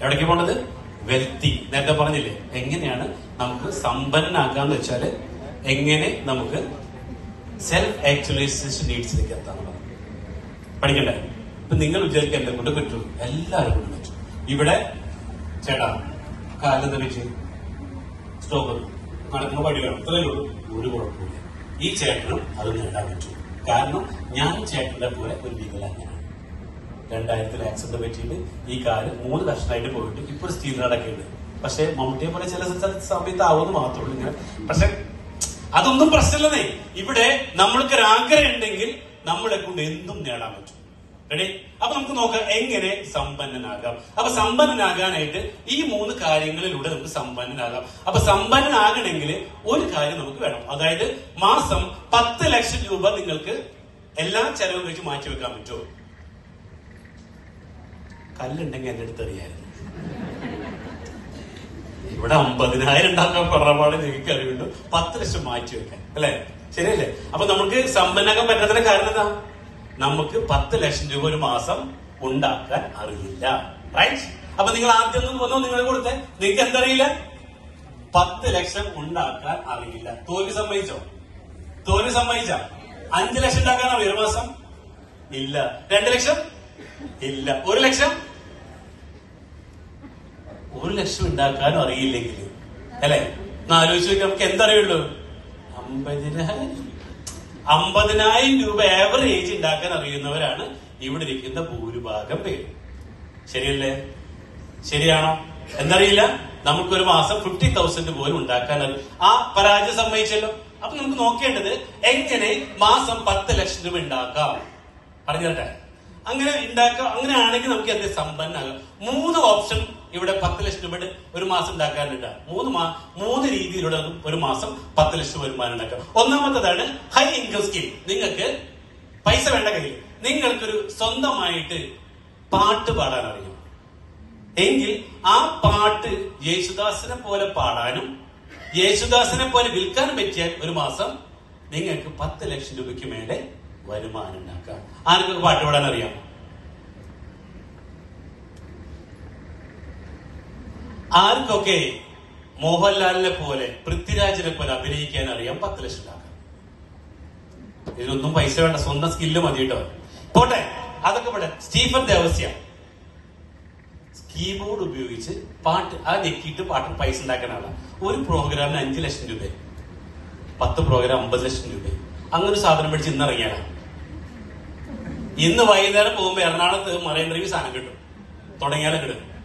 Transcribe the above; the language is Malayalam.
എവിടേക്ക് പോണത്? വെൽത്തി നേരത്തെ പറഞ്ഞില്ലേ? എങ്ങനെയാണ് നമുക്ക് സമ്പന്നനാക്കാന്ന് വെച്ചാൽ എങ്ങനെ നമുക്ക് സെൽഫ് ആക്ച്വലൈസേഷൻ നീഡ്സിലേക്ക് എത്താന്ന് പഠിക്കണ്ടേ? ഇപ്പൊ നിങ്ങൾ വിചാരിക്കാൻ എന്നെ കൊണ്ട് പറ്റൂ. എല്ലാവരും കൊണ്ട് പറ്റും. ഇവിടെ ചേട്ടാ കാലെന്താ തെളിച്ച് സ്റ്റോപ്പ് നടക്കുന്ന വേണം. ഇത്രയേ ഉള്ളൂ. ഒരു കുഴപ്പമില്ല ഈ ചേട്ടനും അത് നേടാൻ പറ്റും. കാരണം ഞാൻ ചേട്ടന്റെ പോലെ ഒരു വികലാംഗനാണ് രണ്ടായിരത്തിൽ ആക്സിഡന്റ് പറ്റിയിട്ട് ഈ കാൽ മൂന്ന് കഷ്ണമായിട്ട് പോയിട്ട് ഇപ്പൊ സ്റ്റീൽ ഉണ്ട് പക്ഷെ മമ്മൂട്ടിയെ പോലെ ചില സമയത്ത് ആവുമെന്ന് മാത്രമേ ഇങ്ങനെ. പക്ഷെ അതൊന്നും പ്രശ്നമില്ലെന്നേ. ഇവിടെ നമ്മൾക്ക് ഒരു ആഗ്രഹം ഉണ്ടെങ്കിൽ നമ്മളെ കൊണ്ട് എന്തും നേടാൻ പറ്റും. റെഡി അപ്പൊ നമുക്ക് നോക്കാം എങ്ങനെ സമ്പന്നനാകാം. അപ്പൊ സമ്പന്നനാകാനായിട്ട് ഈ മൂന്ന് കാര്യങ്ങളിലൂടെ നമുക്ക് സമ്പന്നനാകാം. അപ്പൊ സമ്പന്നനാകണമെങ്കിൽ ഒരു കാര്യം നമുക്ക് വേണം. അതായത് മാസം പത്ത് ലക്ഷം രൂപ നിങ്ങൾക്ക് എല്ലാ ചെലവും മാറ്റി വെക്കാൻ പറ്റുമോ? കല്ലുണ്ടെങ്കിൽ എന്റെ അടുത്ത് അറിയായിരുന്നു. ഇവിടെ അമ്പതിനായിരം ഉണ്ടാക്കാൻ പറഞ്ഞപാട് നിങ്ങൾക്ക് അറിയുള്ളൂ പത്ത് ലക്ഷം മാറ്റി വെക്കാൻ. അല്ലെ? ശരിയല്ലേ? അപ്പൊ നമുക്ക് സമ്പന്നാക്കാൻ പറ്റാത്തതിന്റെ കാരണം എന്താ? നമുക്ക് പത്ത് ലക്ഷം രൂപ ഒരു മാസം ഉണ്ടാക്കാൻ അറിയില്ല. റൈറ്റ് അപ്പൊ നിങ്ങൾ ആദ്യം ഒന്നും വന്നോ? നിങ്ങൾ കൊടുത്തേ. നിങ്ങൾക്ക് എന്തറിയില്ല? പത്ത് ലക്ഷം ഉണ്ടാക്കാൻ അറിയില്ല. തോൽവി സമ്മതിച്ചോ? തോൽവി സമ്മതിച്ച? അഞ്ചു ലക്ഷം ഉണ്ടാക്കാൻ ഒരു മാസം? ഇല്ല. രണ്ട് ലക്ഷം? ഇല്ല. ഒരു ലക്ഷം? ഒരു ലക്ഷം ഉണ്ടാക്കാനും അറിയില്ലെങ്കിൽ അല്ലെ? ആലോചിച്ച് നമുക്ക് എന്തറിയുള്ളൂ? അമ്പതിനായിരം അമ്പതിനായിരം രൂപ ആവറേജ് ഉണ്ടാക്കാൻ അറിയുന്നവരാണ് ഇവിടെ ഇരിക്കുന്ന ഭൂരിഭാഗം പേര്. ശരിയല്ലേ? ശരിയാണോ? എന്നറിയില്ല നമുക്കൊരു മാസം ഫിഫ്റ്റി തൗസൻഡ് പോലും ഉണ്ടാക്കാൻ ആ പരാജയം സമ്മതിച്ചല്ലോ. അപ്പൊ നമുക്ക് നോക്കേണ്ടത് എങ്ങനെ മാസം പത്ത് ലക്ഷം രൂപ ഉണ്ടാക്കാം? പറഞ്ഞു തരട്ടെ അങ്ങനെ ഉണ്ടാക്കാം അങ്ങനെ ആണെങ്കിൽ നമുക്ക് അതിന്റെ സമ്പന്നാകാം. മൂന്ന് ഓപ്ഷൻ ഇവിടെ പത്ത് ലക്ഷം രൂപയുടെ ഒരു മാസം ഉണ്ടാക്കാനുണ്ട്. മൂന്ന് മാ മൂന്ന് രീതിയിലൂടെ ഒരു മാസം പത്ത് ലക്ഷം വരുമാനം ഉണ്ടാക്കാം. ഒന്നാമത്തതാണ് ഹൈ ഇൻകം സ്കീം നിങ്ങൾക്ക് പൈസ വേണ്ട കയ്യിൽ. നിങ്ങൾക്കൊരു സ്വന്തമായിട്ട് പാട്ട് പാടാൻ അറിയാം. എങ്കിൽ ആ പാട്ട് യേശുദാസിനെ പോലെ പാടാനും യേശുദാസിനെ പോലെ വിൽക്കാനും പറ്റിയാൽ ഒരു മാസം നിങ്ങൾക്ക് പത്ത് ലക്ഷം രൂപയ്ക്ക് മേലെ വരുമാനം ഉണ്ടാക്കാം ആർക്കൊക്കെ പാട്ട് പാടാൻ അറിയാം? ആർക്കൊക്കെ മോഹൻലാലിനെ പോലെ പൃഥ്വിരാജിനെ പോലെ അഭിനയിക്കാൻ അറിയാം? പത്ത് ലക്ഷം ഉണ്ടാക്കാം ഇതിനൊന്നും പൈസ വേണ്ട സ്വന്തം സ്കില്ല് മതി കേട്ടോ. പോട്ടെ അതൊക്കെ പോട്ടെ. സ്റ്റീഫൻ ദേവസ്യ. കീബോർഡ് ഉപയോഗിച്ച് പാട്ട് ആ ഞെക്കിയിട്ട് പാട്ട് പൈസ ഉണ്ടാക്കുന്ന ആളാണ് ഒരു പ്രോഗ്രാമിന് അഞ്ചു ലക്ഷം രൂപ പത്ത് പ്രോഗ്രാം അമ്പത് ലക്ഷം രൂപ അങ്ങനെ ഒരു സാധനം മേടിച്ച് ഇന്ന് ഇറങ്ങിയാണ് ഇന്ന് വൈകുന്നേരം പോകുമ്പോ എറണാകുളത്ത് മറൈൻ ഡ്രൈവ് സാധനം കിട്ടും. തുടങ്ങിയാലും കിട്ടും.